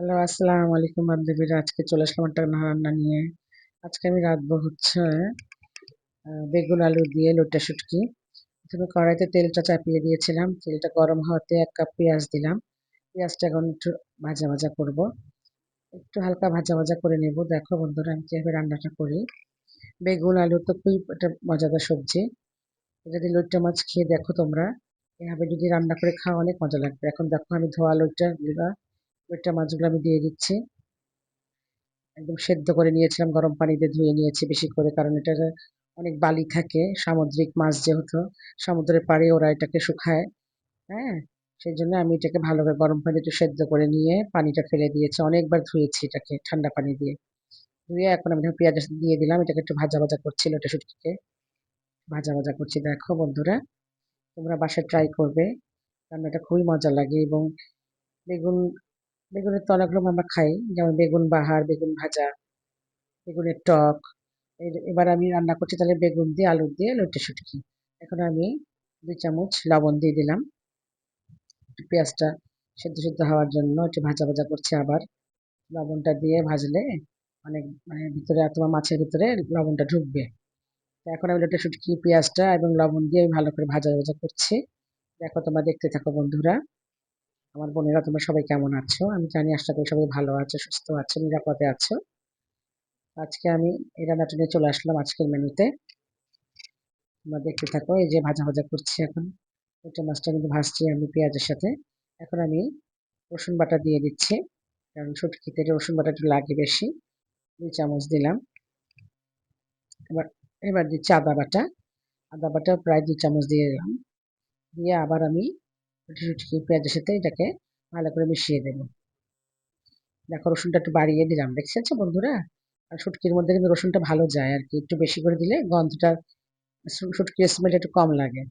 Hello আসসালামু আলাইকুম বান্ধবীরা আজকে চলে আসলাম একটা রান্না নিয়ে। আজকে আমি রাঁধবো হচ্ছে বেগুন আলু দিয়ে লোটা শুটকি। প্রথমে কড়াইতে তেলটা চাপিয়ে দিয়েছিলাম। তেলটা গরম হওয়াতে এক কাপ পেঁয়াজ দিলাম। পেঁয়াজটা এখন একটু ভাজা ভাজা করব। একটু হালকা ভাজা ভাজা করে নেব। দেখো বন্ধুরা, আমি কীভাবে রান্নাটা করি। বেগুন আলু তো খুবই একটা মজাদার সবজি। যদি লোটটা মাছ খেয়ে দেখো তোমরা, এভাবে যদি রান্না করে খাওয়া অনেক মজা লাগবে। এখন দেখো আমি ধোয়া লোটটা ওইটা মাছগুলো আমি দিয়ে দিচ্ছি। একদম সেদ্ধ করে নিয়েছিলাম, গরম পানিতে ধুয়ে নিয়েছি বেশি করে, কারণ এটা অনেক বালি থাকে, সামুদ্রিক মাছ যেহেতু, সমুদ্রের পাড়ে ওরা এটাকে শুকায় হ্যাঁ? সেই জন্য আমি এটাকে ভালো করে গরম পানিতে সেদ্ধ করে নিয়ে পানিটা ফেলে দিয়েছি। অনেকবার ধুয়েছি এটাকে ঠান্ডা পানি দিয়ে। ধুয়ে এখন আমি পেঁয়াজ দিয়ে দিলাম, এটাকে একটু ভাজা ভাজা করছিল এটা শুটকিকে ভাজা ভাজা করছি, দেখো বন্ধুরা, তোমরা বাসায় ট্রাই করবে। রান্নাটা খুবই মজা লাগে এবং বেগুন বেগুনের তো অনেক আমরা খাই, যেমন বেগুন বাহার, বেগুন ভাজা, বেগুনের টক। এবার আমি রান্না করছি তাহলে বেগুন দিয়ে, আলু দিয়ে, লটে শুটকি এখন আমি দুই চামচ লবণ দিয়ে দিলাম। পেঁয়াজটা সেদ্ধ সেদ্ধ হওয়ার জন্য একটু ভাজা ভাজা করছি আবার। লবণটা দিয়ে ভাজলে অনেক মানে ভিতরে তোমার মাছের ভিতরে লবণটা ঢুকবে। এখন আমি লটে শুটকি পেঁয়াজটা এবং লবণ দিয়ে ভালো করে ভাজা ভাজা করছি। দেখো তোমরা দেখতে থাকো বন্ধুরা। আমার বোনেরা, তোমরা সবাই কেমন আছো? আমি জানি, আশা করি সবাই ভালো আছো, সুস্থ আছো, নিরাপদে আছো। আজকে আমি এই রান্নাটা নিয়ে চলে আসলাম আজকের মেনুতে। তোমরা দেখতে থাকো, এই যে ভাজা ভাজা করছি এখন। ওইটা মাছটা কিন্তু ভাজছি আমি পেঁয়াজের সাথে। এখন আমি রসুন বাটা দিয়ে দিচ্ছি, কারণ শুটকিতে রসুন বাটা একটু লাগে বেশি। দুই চামচ দিলাম। এবার এবার দিচ্ছি আদা বাটা। আদা বাটা প্রায় দুই চামচ দিয়ে দিলাম। দিয়ে আবার আমি পেঁয়াজের সাথে এটাকে ভালো করে মিশিয়ে দেব। দেখো, রসুনটা একটু বাড়িয়ে দিলাম। দেখছেন বন্ধুরা? আর শুটকির মধ্যে কিন্তু রসুনটা ভালো যায় আর কি একটু বেশি করে দিলে গন্ধটা, শুটকির স্মেল একটু কম লাগে।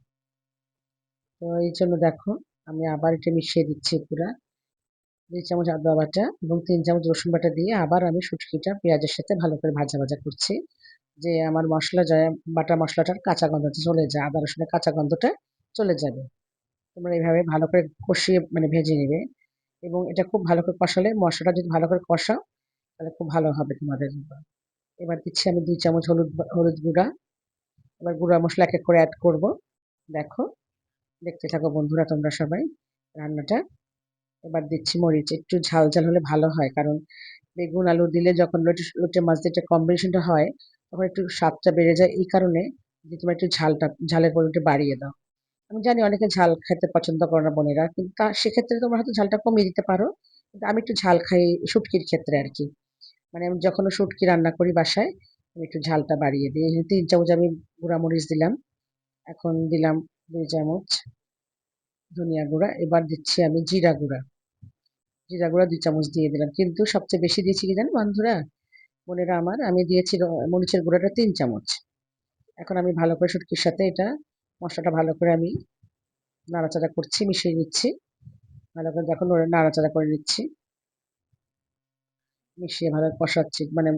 তো এই জন্য দেখো, আমি আবার এটা মিশিয়ে দিচ্ছি পুরা। দুই চামচ আদা বাটা এবং তিন চামচ রসুন বাটা দিয়ে আবার আমি শুটকিটা পেঁয়াজের সাথে ভালো করে ভাজা ভাজা করছি। যে আমার মশলা যায়, বাটা মশলাটার কাঁচা গন্ধটা চলে যায়, আদা রসুনের কাঁচা গন্ধটা চলে যাবে। তোমরা এইভাবে ভালো করে কষিয়ে মানে ভেজে নেবে। এবং এটা খুব ভালো করে কষালে মশলাটা যদি ভালো করে কষাও, তাহলে খুব ভালো হবে তোমাদের। এবার দিচ্ছি আমি দুই চামচ হলুদ হলুদ গুঁড়া। এবার গুঁড়া মশলা এক এক করে অ্যাড করব। দেখো, দেখতে থাকো বন্ধুরা তোমরা সবাই রান্নাটা। এবার দিচ্ছি মরিচ। একটু ঝাল ঝাল হলে ভালো হয়, কারণ বেগুন, আলু দিলে যখন লোটে লোটে মাছ দিয়ে কম্বিনেশনটা হয়, তখন একটু স্বাদটা বেড়ে যায়। এই কারণে যে তোমার একটু ঝালটা, ঝালের পরিমাণটা বাড়িয়ে দাও। আমি জানি অনেকে ঝাল খেতে পছন্দ করে না বোনেরা, কিন্তু তা সেক্ষেত্রে তোমরা হয়তো ঝালটা কমিয়ে দিতে পারো। কিন্তু আমি একটু ঝাল খাই শুটকির ক্ষেত্রে আর কি। মানে আমি যখন শুটকি রান্না করি বাসায়, আমি একটু ঝালটা বাড়িয়ে দিই। তিন চামচ আমি গুঁড়া মরিচ দিলাম, এখন দিলাম দুই চামচ ধনিয়া গুঁড়া, এবার দিচ্ছি আমি জিরা গুঁড়া। জিরা গুঁড়া দুই চামচ দিয়ে দিলাম, কিন্তু সবচেয়ে বেশি দিয়েছি কি জানো বন্ধুরা? বোনেরা আমার, আমি দিয়েছি মরিচের গুঁড়াটা তিন চামচ। এখন আমি ভালো করে শুটকির সাথে এটা মশলাটা ভালো করে আমি নাড়াচাড়া করছি, মিশিয়ে নিচ্ছি। ভালো করে দেখো নাড়াচাড়া করে নিচ্ছি। মিশিয়ে ভালো কষাচ্ছি মানে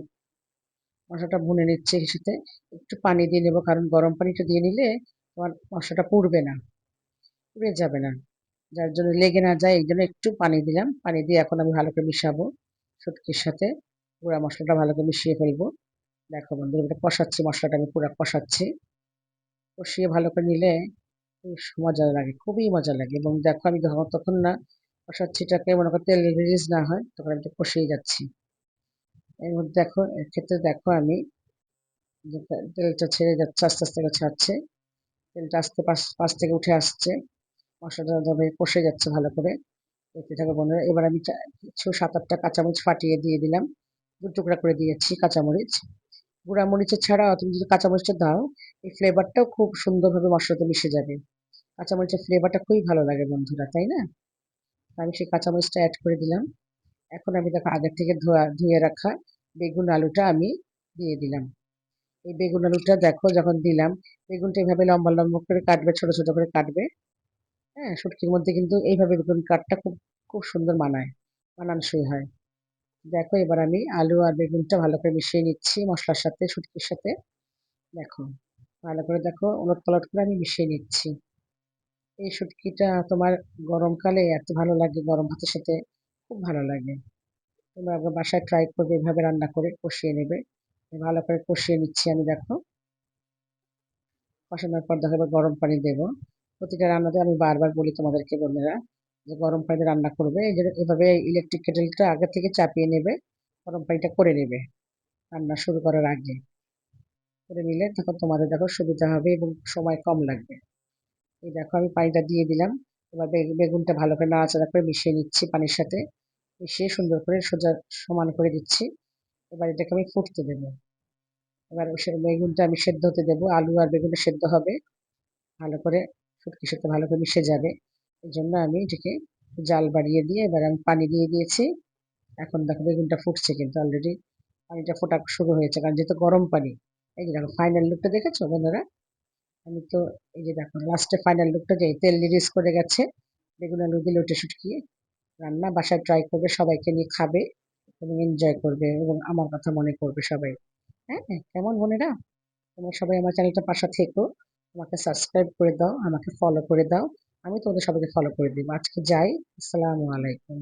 মশলাটা ভুনে নিচ্ছে সাথে একটু পানি দিয়ে নেব, কারণ গরম পানিটা দিয়ে নিলে তোমার মশলাটা পুড়বে না, পুড়ে যাবে না। যার জন্য লেগে না যায়, এই জন্য একটু পানি দিলাম। পানি দিয়ে এখন আমি ভালো করে মিশাবো শুটকির সাথে। গুঁড়া মশলাটা ভালো করে মিশিয়ে ফেলব। দেখো বন্ধু এটা কষাচ্ছি, মশলাটা আমি পুরা কষাচ্ছি। কষিয়ে ভালো করে নিলে মজা লাগে, খুবই মজা লাগে। এবং দেখো আমি যখন তখন না কষাচ্ছিটাকে মনে করো তেল রিলিজ না হয় তখন আমি কষিয়ে যাচ্ছি। এর মধ্যে দেখো এক্ষেত্রে দেখো আমি তেলটা ছেড়ে যাচ্ছে, আস্তে আস্তে ছাড়ছে। তেলটা আস্তে পাশ পাশ থেকে উঠে আসছে। মশলাটা তবে কষে যাচ্ছে ভালো করে। দেখতে থাকো বন্ধুরা, এবার আমি কিছু সাত আটটা কাঁচামরিচ ফাটিয়ে দিয়ে দিলাম। দু টুকরা করে দিয়েছি কাঁচামরিচ। গুঁড়া মরিচের ছাড়া তুমি যদি কাঁচামরিচটা দাও, এই ফ্লেভারটাও খুব সুন্দরভাবে মশলাতে মিশে যাবে। কাঁচামরিচের ফ্লেভারটা খুবই ভালো লাগে বন্ধুরা, তাই না? আমি সেই কাঁচামরিচটা অ্যাড করে দিলাম। এখন আমি দেখো আগের থেকে ধোয়া, ধুয়ে রাখা বেগুন আলুটা আমি দিয়ে দিলাম। এই বেগুন আলুটা দেখো যখন দিলাম, বেগুনটা এইভাবে লম্বা লম্বা করে কাটবে, ছোট ছোট করে কাটবে। হ্যাঁ শুটকির মধ্যে কিন্তু এইভাবে বেগুন কাটটা খুব খুব সুন্দর মানায়, মানানসই হয়। দেখো, এবার আমি আলু আর বেগুনটা ভালো করে মিশিয়ে নিচ্ছি মশলার সাথে, শুটকির সাথে। দেখো, ভালো করে দেখো উলট পালট করে আমি মিশিয়ে নিচ্ছি। এই শুটকিটা তোমার গরমকালে এত ভালো লাগে, গরম ভাতের সাথে খুব ভালো লাগে। তোমরা একবার বাসায় ট্রাই করবে, এভাবে রান্না করে কষিয়ে নেবে। ভালো করে কষিয়ে নিচ্ছি আমি, দেখো। কষানোর পর দেখো গরম পানি দেবো। প্রতিটা রান্নাতে আমি বারবার বলি তোমাদেরকে, বন্ধুরা গরম পানিতে রান্না করবে এভাবে ইলেকট্রিক কেটেলটা আগে থেকে চাপিয়ে নেবে, গরম পানিটা করে নেবে। রান্না শুরু করার আগে। করে নিলে তখন তোমাদের দেখো সুবিধা হবে এবং সময় কম লাগবে। এই দেখো আমি পানিটা দিয়ে দিলাম। এবার বেগুনটা ভালো করে নাড়াচাড়া করে মিশিয়ে নিচ্ছি পানির সাথে। মিশিয়ে সুন্দর করে সোজা সমান করে দিচ্ছি। এবার এটাকে আমি ফুটতে দেবো। এবার বেগুনটা আমি সেদ্ধ হতে দেবো। আলু আর বেগুনটা সেদ্ধ হবে। ভালো করে শুটকির সাথে ভালো করে মিশে যাবে। এই জন্য আমি এটাকে জাল বাড়িয়ে দিয়ে এবার আমি পানি দিয়ে দিয়েছি। এখন দেখো বেগুনটা ফুটছে কিন্তু অলরেডি পানিটা ফোটা শুরু হয়েছে, কারণ যেহেতু গরম পানি, এই যে দেখো ফাইনাল লুকটা দেখেছ বন্ধুরা? আমি তো এই যে দেখো লাস্টে ফাইনাল লুকটা যে তেল রিলিজ করে গেছে, বেগুন আলু দিয়ে লোটে শুটকিয়ে রান্না বাসায় ট্রাই করবে, সবাইকে নিয়ে খাবে এবং এনজয় করবে এবং আমার কথা মনে করবে সবাই। হ্যাঁ কেমন বোনেরা? তোমরা সবাই আমার চ্যানেলটা পাশা থেকো, আমাকে সাবস্ক্রাইব করে দাও, আমাকে ফলো করে দাও। আমি তোমাদের সবাইকে ফলো করে দিব। আজকে যাই আসসালামু আলাইকুম।